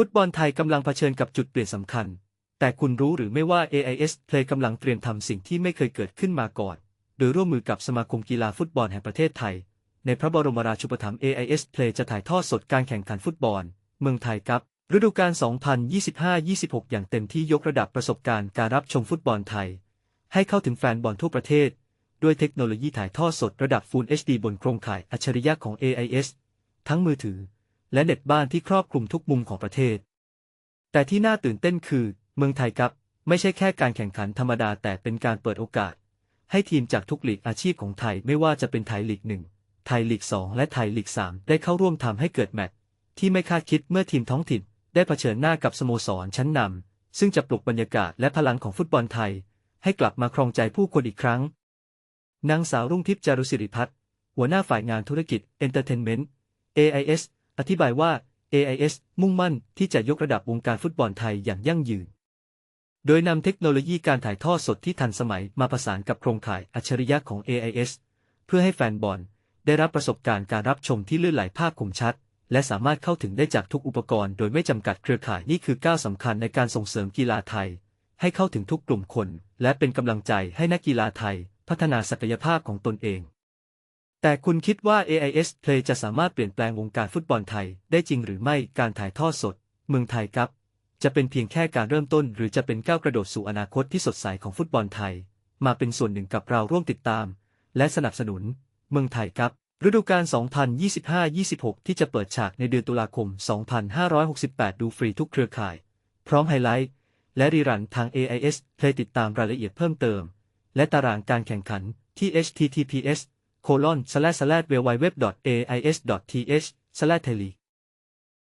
ฟุตบอลไทยกำลังเผชิญกับจุดเปลี่ยนสำคัญ แต่คุณรู้หรือไม่ว่า AIS Play กำลังเตรียมทำสิ่งที่ไม่เคยเกิดขึ้นมาก่อน โดยร่วมมือกับสมาคมกีฬาฟุตบอลแห่งประเทศไทย ในพระบรมราชูปถัมภ์ AIS Play จะถ่ายทอดสดการแข่งขันฟุตบอล เมืองไทยครับ ฤดูกาล 2025-26 อย่างเต็มที่ยกระดับประสบการณ์การรับชมฟุตบอลไทย ให้เข้าถึงแฟนบอลทั่วประเทศ ด้วยเทคโนโลยีถ่ายทอดสดระดับ Full HD บนโครงข่ายอัจฉริยะของ AIS ทั้งมือถือ และเน็ตบ้านที่ครอบคลุมทุกมุมของประเทศ แต่ที่น่าตื่นเต้นคือ เมืองไทยครับ ไม่ใช่แค่การแข่งขันธรรมดาแต่เป็นการเปิดโอกาส ให้ทีมจากทุกลีกอาชีพของไทยไม่ว่าจะเป็นไทยลีกหนึ่งไทยลีก 2 และไทยลีก 3 ได้เข้าร่วมทำให้เกิดแมตช์ที่ไม่คาดคิดเมื่อทีมท้องถิ่น ได้เผชิญหน้ากับสโมสรชั้นนำซึ่งจะปลุกบรรยากาศและพลังของฟุตบอลไทย ให้กลับมาครองใจผู้คนอีกครั้ง นางสาวรุ่งทิพย์จารุศิริพัฒน์หัวหน้าฝ่ายงานธุรกิจ Entertainment AIS อธิบายว่า AIS มุ่งมั่นที่จะยกระดับวงการฟุตบอลไทยอย่างยั่งยืน โดยนำเทคโนโลยีการถ่ายทอดสดที่ทันสมัยมาประสานกับโครงข่ายอัจฉริยะของ AIS เพื่อให้แฟนบอลได้รับประสบการณ์การรับชมที่ลื่นไหลภาพคมชัด และสามารถเข้าถึงได้จากทุกอุปกรณ์โดยไม่จำกัดเครือข่ายนี่คือก้าวสำคัญในการส่งเสริมกีฬาไทย ให้เข้าถึงทุกกลุ่มคน และเป็นกำลังใจให้นักกีฬาไทย พัฒนาศักยภาพของตนเอง แต่คุณคิดว่า AIS Play จะสามารถเปลี่ยนแปลงวงการฟุตบอลไทยได้จริงหรือไม่การถ่ายทอดสด เมืองไทยครับ จะเป็นเพียงแค่การเริ่มต้น หรือจะเป็นก้าวกระโดดสู่อนาคตที่สดใสของฟุตบอลไทย มาเป็นส่วนหนึ่งกับเราร่วมติดตาม และสนับสนุน เมืองไทยครับ ฤดูกาล 2025-26 ที่จะเปิดฉากในเดือนตุลาคม 2568 ดูฟรีทุกเครือข่าย พร้อมไฮไลท์และรีรันทาง AIS Play ติดตามรายละเอียดเพิ่มเติม และตารางการแข่งขันที่ https colon slash slash www.ais.th slash tele